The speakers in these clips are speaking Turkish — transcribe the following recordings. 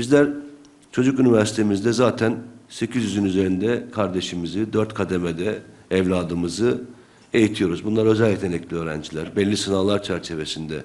Bizler çocuk üniversitemizde zaten 800'ün üzerinde kardeşimizi, dört kademede evladımızı eğitiyoruz. Bunlar özel yetenekli öğrenciler. Belli sınavlar çerçevesinde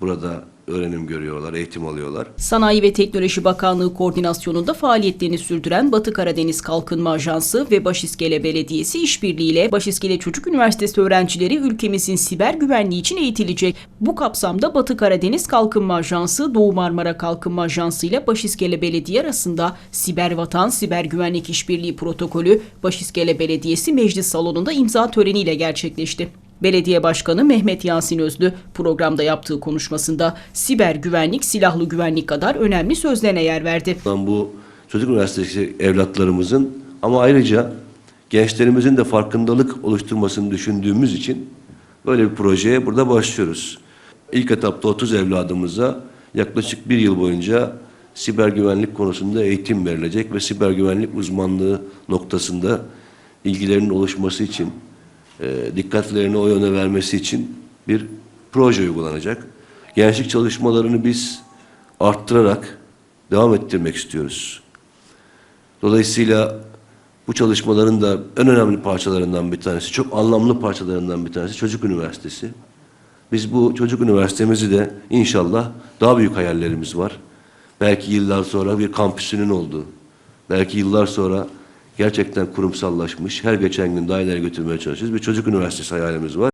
burada öğrenim görüyorlar, eğitim alıyorlar. Sanayi ve Teknoloji Bakanlığı koordinasyonunda faaliyetlerini sürdüren Batı Karadeniz Kalkınma Ajansı ve Başiskele Belediyesi işbirliğiyle Başiskele Çocuk Üniversitesi öğrencileri ülkemizin siber güvenliği için eğitilecek. Bu kapsamda Batı Karadeniz Kalkınma Ajansı, Doğu Marmara Kalkınma Ajansı ile Başiskele Belediye arasında Siber Vatan Siber Güvenlik İşbirliği Protokolü Başiskele Belediyesi Meclis Salonu'nda imza töreniyle gerçekleşti. Belediye Başkanı Mehmet Yasin Özlü programda yaptığı konuşmasında siber güvenlik silahlı güvenlik kadar önemli sözlerine yer verdi. Bu çocuk üniversitesi evlatlarımızın ama ayrıca gençlerimizin de farkındalık oluşturmasını düşündüğümüz için böyle bir projeye burada başlıyoruz. İlk etapta 30 evladımıza yaklaşık bir yıl boyunca siber güvenlik konusunda eğitim verilecek ve siber güvenlik uzmanlığı noktasında ilgilerinin oluşması için, e, dikkatlerini o yöne vermesi için bir proje uygulanacak. Gençlik çalışmalarını biz arttırarak devam ettirmek istiyoruz. Dolayısıyla bu çalışmaların da en önemli parçalarından bir tanesi, çok anlamlı parçalarından bir tanesi Çocuk Üniversitesi. Biz bu Çocuk Üniversitemizi de inşallah daha büyük hayallerimiz var. Belki yıllar sonra bir kampüsünün olduğu, belki yıllar sonra gerçekten kurumsallaşmış, her geçen gün daha ileri götürmeye çalışıyoruz. Bir çocuk üniversitesi hayalimiz var.